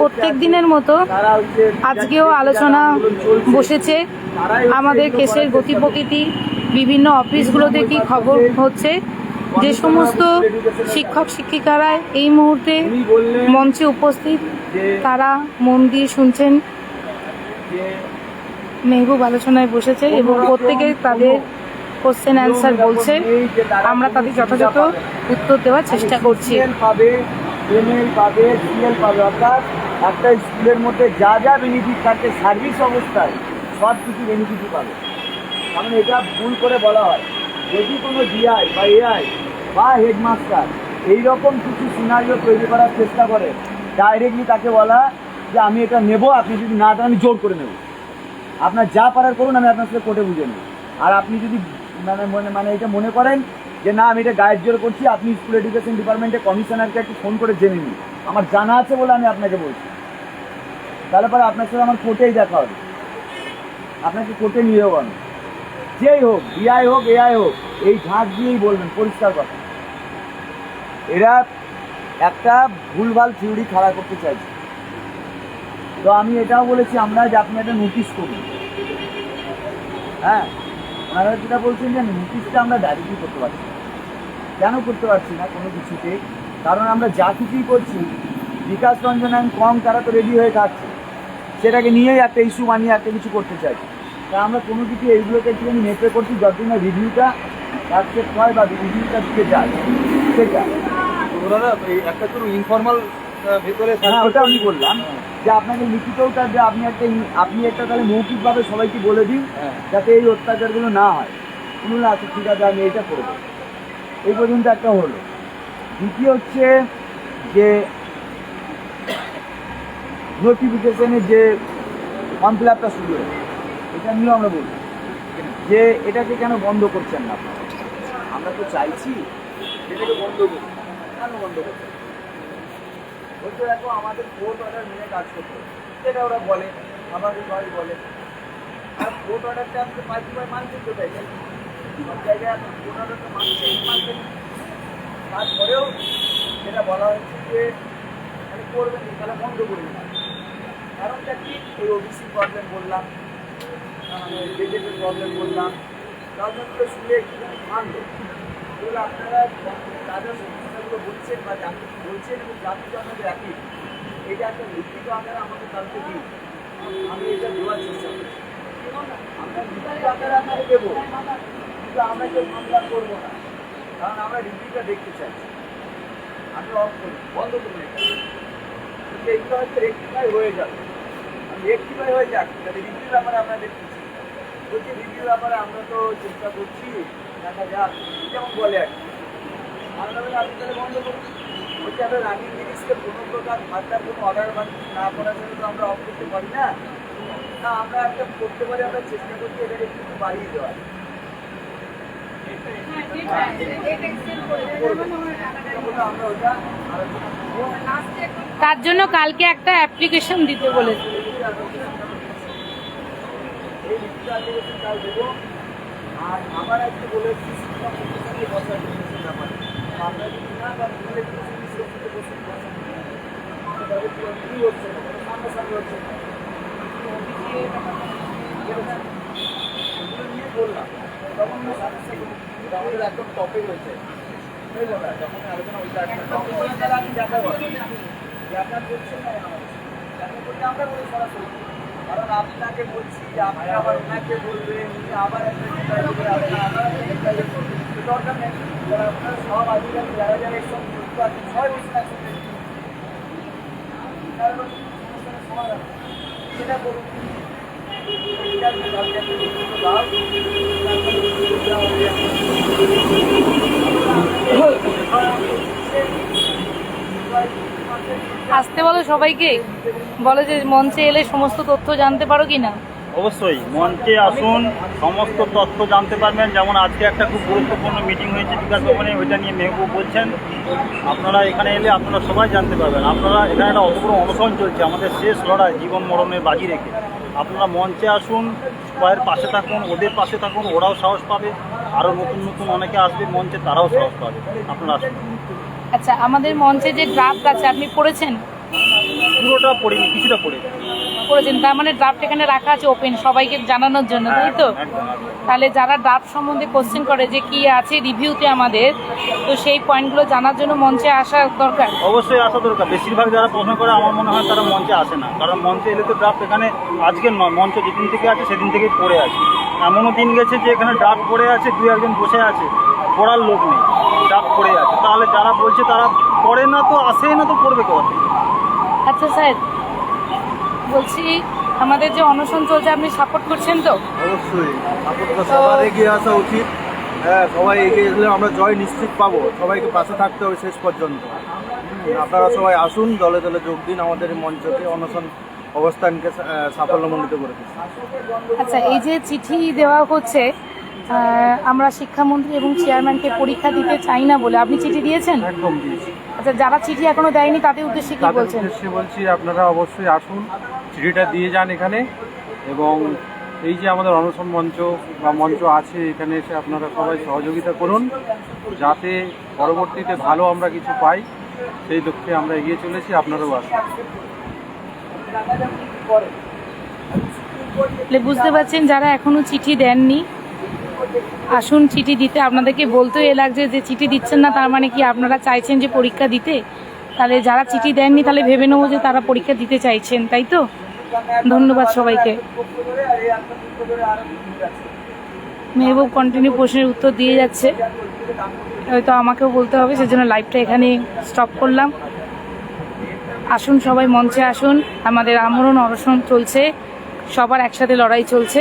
প্রত্যেক দিনের মতো আজকেও আলোচনা বসেছে। আমাদের কেসের গতি প্রকৃতি, বিভিন্ন অফিসগুলোতে কি খবর হচ্ছে? যে সমস্ত শিক্ষক শিক্ষিকারা এই মুহূর্তে মঞ্চে উপস্থিত, তারা মন দিয়ে শুনছেন। মেহবুব আলোচনায় বসেছে এবং প্রত্যেকে তাদের কোশ্চেন অ্যান্সার বলছে। আমরা তাদের যথাযথ উত্তর দেওয়ার চেষ্টা করছি। এমএল পাবে, সিএল পাবে। অর্থাৎ একটা স্কুলের মধ্যে যা যা বেনিফিট থাকে সার্ভিস অবস্থায় সব কিছু বেনিফিটই পাবে। কারণ এটা ভুল করে বলা হয়। যদি কোনো ডিআই বা এআই বা হেডমাস্টার এই রকম কিছু সিনারিও তৈরি করার চেষ্টা করে ডাইরেক্টলি তাকে বলা যে, আমি এটা নেব, আপনি যদি না দেন, আমি জোর করে নেব। আপনার যা পারার করুন, আমি আপনার সাথে কোর্টে বুঝে নেব। আর আপনি যদি মানে মনে মানে এটা মনে করেন যে, না, আমি এটা গায়ের জোর করছি, আপনি স্কুল এডুকেশন ডিপার্টমেন্টে কমিশনারকে একটু ফোন করে জেনে নিন। আমার জানা আছে বলে আমি আপনাকে বলছি। তাহলে পরে আপনার সাথে আমার কোর্টেই দেখা হবে। আপনাকে কোর্টে নিয়ে যাব আমি। যেই হোক ডিআই হোক এআই হোক, এই ঝাঁক দিয়েই বলবেন, পরিষ্কার কথা। এরা একটা ভুলভাল থিওরি খাড়া করতে চাইছে। তো আমি এটাও বলেছি, আমরা যে আপনি একটা নোটিশ করুন হ্যাঁ? ওনারা যেটা বলছেন যে নোটিশটা আমরা ডাইরেক্টলি করতে পারছি। কেন করতে পারছি না কোনো কিছুতে? কারণ আমরা যা কিছুই করছি বিকাশ রঞ্জন অ্যান্ড কম তারা তো রেডি হয়ে থাকছে। সেটাকে নিয়েই একটা ইস্যু বানিয়ে একটা কিছু করতে চাইছি তা আমরা কোনো কিছু এইগুলোকে একটুখানি নেপে করছি যতদিন না রিভিউটা অ্যাকসেপ্ট হয় বা রিভিউটা দিতে যায়। সেটা। ওনারা একটা তো ইনফর্মাল ভেতরে হ্যাঁ ওটা আমি বললাম। যে আপনাকে লিখিতও তার যে আপনি একটা আপনি একটা তাহলে মৌখিকভাবে সবাইকে বলে দিন হ্যাঁ। যাতে এই অত্যাচারগুলো না হয়। শুনুন আচ্ছা ঠিক আছে আমি এটা করব। এই পর্যন্ত একটা হলো। দ্বিতীয় হচ্ছে যে নোটিফিকেশনের যে ফর্ম ফিল আপটা শুরু হয়েছে এটা নিয়েও আমরা বলছি যে এটাকে কেন বন্ধ করছেন না আমরা তো চাইছি এটাকে বন্ধ করুন কেন বন্ধ করছেন বলতে দেখো, আমাদের কোর্ট অর্ডার মেনে কাজ করতে। যেটা ওরা বলে স্বাভাবিকভাবে বলে। আর কোর্ট অর্ডারটা পাইছি পাই মানছেন কোথায় যাই সব জায়গায় আপনি কোর্ট অর্ডারটা মানছেন মানছেন তারপরেও যেটা বলা হয়েছে যে মানে করবেন তাহলে বন্ধ করে দিন কারণটা কি? এই প্রবলেম বললাম মানে প্রবলেম বললাম। রাজনৈতিক শুনে একটুখানি এগুলো আপনারা তাদের সমস্যাগুলো বলছেন বা বলছেন এবং জানতে আপনাদের একই। এটা একটা লিখিত আকারে আমাকে কালকে দিন। আমি এটা দেওয়ার চেষ্টা করছি। আমরা দেবো। কিন্তু আমরা কেউ মামলা করব না। কারণ আমরা রিভিউটা দেখতে চাই। আমি অফ করি, বন্ধ করব এটা। কিন্তু এইগুলো হয়তো রেক্টিফাই হয়ে যাবে। আমি রেক্টিফাই হয়ে যাক, তাহলে রিভিউ ব্যাপারে আমরা দেখতেছি বলছি রিভিউ ব্যাপারে আমরা তো চেষ্টা করছি, দেখা যাক যেমন বলে আর কি। আমরা তাহলে বন্ধ করুন বলছি, আমরা রানিং জিনিসকে কোনো প্রকার ফার্দার কোনো অর্ডার বা কিছু তো আমরা অফ করতে পারি না। না, আমরা একটা করতে পারি, আমরা চেষ্টা করছি এটাকে একটু বাড়িয়ে দেওয়ার তখন আমরা ওটা আলোচনা করব তার জন্য কালকে একটা অ্যাপ্লিকেশন দিতে দেবো। আর আবার একটু বলেছি বললাম আমরা সাথে কিন্তু আমাদের একদম টপে রয়েছে যখন আলোচনা তাহলে আপনি দেখা করেন দেখা করছেন না আমাদের আমরা বলি সরাসরি কারণ আপনাকে বলছি যে আপনি আবার ওনাকে বলবেন উনি আবার দরকার নেই যারা আপনারা সব আধিকারিক যারা যারা এর সঙ্গে যুক্ত আছেন সবাই বসে সমাধান সেটা করুন আসতে বলো সবাইকে? বলে যে মঞ্চে এলে সমস্ত তথ্য জানতে পারো কি না অবশ্যই, মঞ্চে আসুন, সমস্ত তথ্য জানতে পারবেন। যেমন আজকে একটা খুব গুরুত্বপূর্ণ মিটিং হয়েছে বিকাশ ভবনে, ওইটা নিয়ে মেহবুব বলছেন। আপনারা এখানে এলে আপনারা সবাই জানতে পারবেন। আপনারা এখানে একটা অত বড় অনশন চলছে, আমাদের শেষ লড়াই, জীবন মরণের বাজি রেখে। আপনারা মঞ্চে আসুন সবাইয়ের পাশে থাকুন ওদের পাশে থাকুন ওরাও সাহস পাবে। আরও নতুন নতুন অনেকে আসবে মঞ্চে তারাও সাহস পাবে। আপনারা আসুন। আচ্ছা আমাদের মঞ্চে যে ড্রাফট আছে আপনি পড়েছেন? পুরোটা পড়িনি কিছুটা পড়ে করেছেন তার মানে ড্রাফট এখানে রাখা আছে ওপেন সবাইকে জানানোর জন্য তাই তো? তাহলে যারা ড্রাফট সম্বন্ধে কোশ্চেন করে যে কি আছে রিভিউতে আমাদের তো সেই পয়েন্টগুলো জানার জন্য মঞ্চে আসা দরকার। অবশ্যই আসা দরকার। বেশিরভাগ যারা প্রশ্ন করে আমার মনে হয় তারা মঞ্চে আসে না। কারণ মঞ্চে এলে তো ড্রাফট এখানে আজকের নয় মঞ্চ যেদিন থেকে আছে সেদিন থেকেই পড়ে আছে। এমনও দিন গেছে যে এখানে ড্রাফট পড়ে আছে দু একজন বসে আছে। পড়ার লোক নেই। ড্রাফট পড়ে আছে। তাহলে যারা বলছে তারা পড়ে না তো আসেই না তো পড়বে কোথা আচ্ছা স্যার বলছি আমাদের যে অনশন চলছে আপনি সাপোর্ট করছেন তো? অবশ্যই। আপনাদের সবার এগিয়ে আসা উচিত। হ্যাঁ সবাই এগিয়ে গেলে আমরা জয় নিশ্চিত পাবো। সবাইকে পাশে থাকতে হবে শেষ পর্যন্ত। আপনারা সবাই আসুন দলে দলে যোগ দিন আমাদের মঞ্চকে। অনশন অবস্থানকে সাফল্যমণ্ডিত করে আচ্ছা এই যে চিঠি দেওয়া হচ্ছে আমরা শিক্ষামন্ত্রী এবং চেয়ারম্যানকে পরীক্ষা দিতে চাই না বলে। আপনি চিঠি দিয়েছেন? একদম আচ্ছা যারা চিঠি এখনও দেয়নি তাদের উদ্দেশ্যে কি বলছেন? উদ্দেশ্যে বলছি আপনারা অবশ্যই আসুন চিঠিটা দিয়ে যান এখানে এবং এই যে আমাদের অনশন মঞ্চ বা মঞ্চ আছে, এখানে এসে আপনারা সবাই সহযোগিতা করুন, যাতে পরবর্তীতে ভালো আমরা কিছু পাই, সেই লক্ষ্যে আমরা এগিয়ে চলেছি, আপনারাও আসুন। বুঝতে পারছেন যারা এখনও চিঠি দেননি, আসুন চিঠি দিতে। আপনাদেরকে বলতেও এ লাগছে যে চিঠি দিচ্ছেন না, তার মানে কি আপনারা চাইছেন যে পরীক্ষা দিতে? তাহলে যারা চিঠি দেননি, তাহলে ভেবে নেব যে তারা পরীক্ষা দিতে চাইছেন, তাই তো? ধন্যবাদ সবাইকে। মেহবুব কন্টিনিউ প্রশ্নের উত্তর দিয়ে যাচ্ছে। হয়তো আমাকেও বলতে হবে, সেজন্য লাইভটা এখানে স্টপ করলাম। আসুন সবাই, মঞ্চে আসুন। আমাদের আমরণ অরসন চলছে। সবার একসাথে লড়াই চলছে।